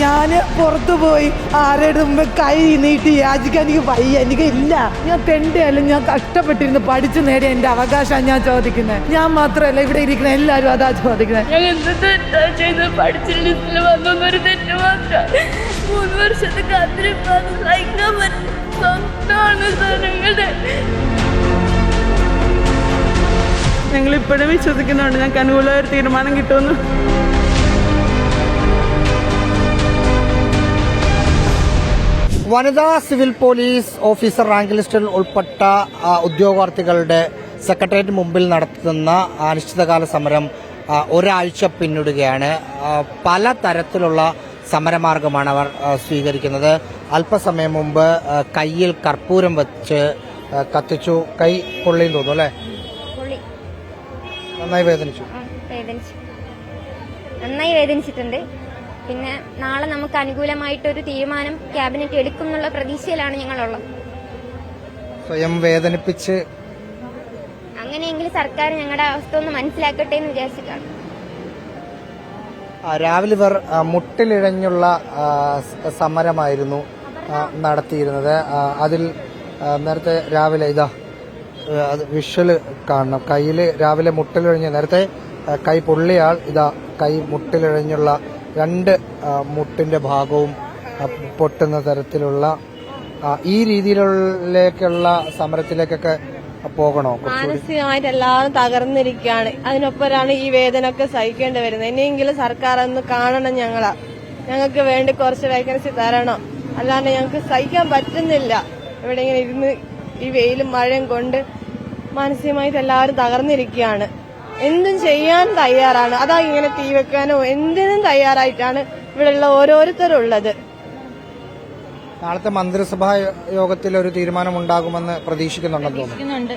ഞാൻ പുറത്തു പോയി ആരുടെ മുമ്പ് കൈ നീട്ടി യാചിക്കാൻ എനിക്ക് വയ്യ. എനിക്ക് ഇല്ല. ഞാൻ തെണ്ടിയല്ല ഞാൻ കഷ്ടപ്പെട്ടിരുന്നു പഠിച്ചു നേടിയ എന്റെ അവകാശമാണ് ഞാൻ ചോദിക്കുന്നത്. ഞാൻ മാത്രമല്ല ഇവിടെ ഇരിക്കുന്ന എല്ലാവരും അതാ ചോദിക്കുന്നത്. ഞങ്ങൾ എന്ത് തെറ്റാ ചെയ്ത് പഠിച്ച ലിസ്റ്റിൽ വന്നൊരു തെറ്റ് മാത്രം. മൂന്ന് വർഷത്തെ കാത്തിരിപ്പാണ് സഹിക്കാൻ പറ്റും സ്വന്തമാണ് സാർ ഞങ്ങളുടെ ഞങ്ങൾ ഇപ്പോഴും വിശ്വസിക്കുന്നുണ്ട്. ഞങ്ങൾക്ക് അനുകൂലമായ ഒരു തീരുമാനം കിട്ടുമെന്ന്. വനിതാ സിവിൽ പോലീസ് ഓഫീസർ റാങ്ക് ലിസ്റ്റിൽ ഉൾപ്പെട്ട ഉദ്യോഗാർത്ഥികളുടെ സെക്രട്ടേറിയറ്റ് മുമ്പിൽ നടത്തുന്ന അനിശ്ചിതകാല സമരം ഒരാഴ്ച പിന്നിടുകയാണ്. പല തരത്തിലുള്ള സമരമാർഗമാണ് അവർ സ്വീകരിക്കുന്നത്. അല്പസമയം മുമ്പ് കയ്യിൽ കർപ്പൂരം വെച്ച് കത്തിച്ചു. കൈ പൊള്ളിയും തോന്നുന്നു അല്ലേ? നന്നായി വേദനിച്ചു. വേദനിച്ചു. നന്നായി വേദനിച്ചിട്ടുണ്ട്. പിന്നെ നാളെ നമുക്ക് അനുകൂലമായിട്ടൊരു തീരുമാനം ക്യാബിനറ്റ് എടുക്കും എന്നുള്ള പ്രതീക്ഷയിലാണ് ഞങ്ങളുള്ളത്. സ്വയം വേദനിപ്പിച്ച് അങ്ങനെയെങ്കിലും സർക്കാർ ഞങ്ങളുടെ അവസ്ഥ ഒന്ന് മനസ്സിലാക്കട്ടെ എന്ന് വിചാരിച്ചിട്ടാണ്. ആ, രാവിലെ ഇവർ ആ, മുട്ടിലിഴഞ്ഞുള്ള ആ, സ- സമരമായിരുന്നു ആ, നടത്തിയിരുന്നത്. ആ, അതിൽ ആ, നേരത്തെ രാവിലെ ഇതാ അത് വിഷ്വൽ കാണണം. കയ്യിൽ രാവിലെ മുട്ടിലിഴഞ്ഞ് നേരത്തെ കൈ പൊള്ളിയാൾ ഇതാ കൈ മുട്ടിലിഴഞ്ഞുള്ള രണ്ട് മുട്ടിന്റെ ഭാഗവും പൊട്ടുന്ന തരത്തിലുള്ള ഈ രീതിയിലേക്കുള്ള സമരത്തിലേക്കൊക്കെ പോകണോ മാനസികമായിട്ട് എല്ലാവരും തകർന്നിരിക്കുകയാണ്. അതിനൊപ്പരാണ് ഈ വേദന ഒക്കെ സഹിക്കേണ്ടി വരുന്നത്. ഇനിയെങ്കിലും സർക്കാർ ഒന്ന് കാണണം ഞങ്ങളാ. ഞങ്ങൾക്ക് വേണ്ടി കുറച്ച് വേക്കൻസി തരണം. അല്ലാണ്ട് ഞങ്ങൾക്ക് സഹിക്കാൻ പറ്റുന്നില്ല. ഇവിടെ ഇങ്ങനെ ഇരുന്ന് ഈ വെയിലും മഴയും കൊണ്ട് മാനസികമായിട്ട് എല്ലാവരും തകർന്നിരിക്കുകയാണ്. എന്തും ചെയ്യാൻ തയ്യാറാണ്. അതാ ഇങ്ങനെ തീ വെക്കാനോ എന്തിനും തയ്യാറായിട്ടാണ് ഇവിടെയുള്ള ഓരോരുത്തരും ഉള്ളത് നാളത്തെ മന്ത്രിസഭാ യോഗത്തിൽ ഒരു തീരുമാനം ഉണ്ടാകുമെന്ന് പ്രതീക്ഷിക്കുന്നുണ്ടെന്ന് തോന്നുന്നു.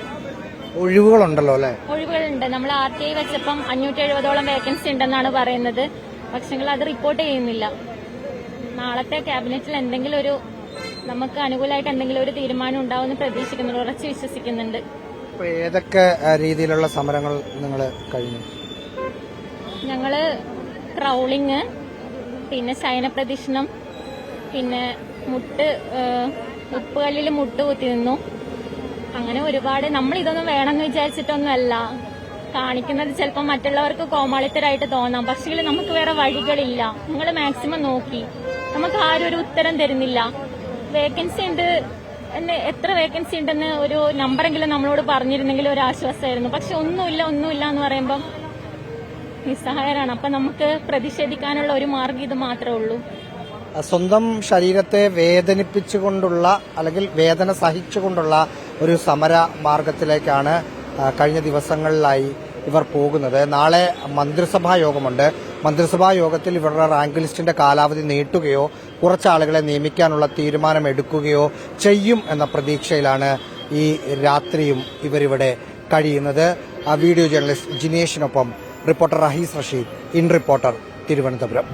ഒഴിവുകളുണ്ടല്ലോ അല്ലെ? ഒഴിവുകളുണ്ട്. നമ്മൾ ആർ ടി ഐ വെച്ചപ്പം അഞ്ഞൂറ്റി എഴുപതോളം വേക്കൻസി ഉണ്ടെന്നാണ് പറയുന്നത്. പക്ഷെങ്കിൽ അത് റിപ്പോർട്ട് ചെയ്യുന്നില്ല. നാളത്തെ ക്യാബിനറ്റിൽ എന്തെങ്കിലും ഒരു നമുക്ക് അനുകൂലമായിട്ട് എന്തെങ്കിലും ഒരു തീരുമാനം ഉണ്ടാവുമെന്ന് പ്രതീക്ഷിക്കുന്നുണ്ട്. ഉറച്ചു വിശ്വസിക്കുന്നുണ്ട്. ഏതൊക്കെ രീതിയിലുള്ള സമരങ്ങൾ നിങ്ങൾ കഴിഞ്ഞു? ഞങ്ങൾ ക്രൗളിങ് പിന്നെ ശയനപ്രദക്ഷിണം പിന്നെ മുട്ട് ഉപ്പുകല്ലിൽ മുട്ട് കുത്തി നിന്നു. അങ്ങനെ ഒരുപാട് നമ്മൾ ഇതൊന്നും വേണമെന്ന് വിചാരിച്ചിട്ടൊന്നുമല്ല. കാണിക്കുന്നത് ചിലപ്പോൾ മറ്റുള്ളവർക്ക് കോമാളിത്തരായിട്ട് തോന്നാം. പക്ഷേ നമുക്ക് വേറെ വഴികളില്ല. നിങ്ങൾ മാക്സിമം നോക്കി. നമുക്ക് ആരും ഒരു ഉത്തരം തരുന്നില്ല. വേക്കൻസി ഉണ്ട് എത്ര വേക്കൻസി ഉണ്ടെന്ന് ഒരു നമ്പറെങ്കിലും നമ്മളോട് പറഞ്ഞിരുന്നെങ്കിൽ ഒരു ആശ്വാസമായിരുന്നു. പക്ഷെ ഒന്നുമില്ല ഒന്നുമില്ല എന്ന് പറയുമ്പം നിസ്സഹായരാണ്. അപ്പൊ നമുക്ക് പ്രതിഷേധിക്കാനുള്ള ഒരു മാർഗം ഇത് മാത്രമേ ഉള്ളൂ. സ്വന്തം ശരീരത്തെ വേദനിപ്പിച്ചുകൊണ്ടുള്ള അല്ലെങ്കിൽ വേദന സഹിച്ചുകൊണ്ടുള്ള ഒരു സമര മാർഗത്തിലേക്കാണ് കഴിഞ്ഞ ദിവസങ്ങളിലായി ഇവർ പോകുന്നത്. നാളെ മന്ത്രിസഭാ യോഗമുണ്ട്. മന്ത്രിസഭാ യോഗത്തിൽ ഇവരുടെ റാങ്ക് ലിസ്റ്റിന്റെ കാലാവധി നീട്ടുകയോ കുറച്ചാളുകളെ നിയമിക്കാനുള്ള തീരുമാനം എടുക്കുകയോ ചെയ്യും എന്ന പ്രതീക്ഷയിലാണ് ഈ രാത്രിയും ഇവരിവിടെ കഴിയുന്നത്. Video journalist ജിനേഷിനൊപ്പം reporter Rahees Rasheed in reporter Thiruvananthapuram.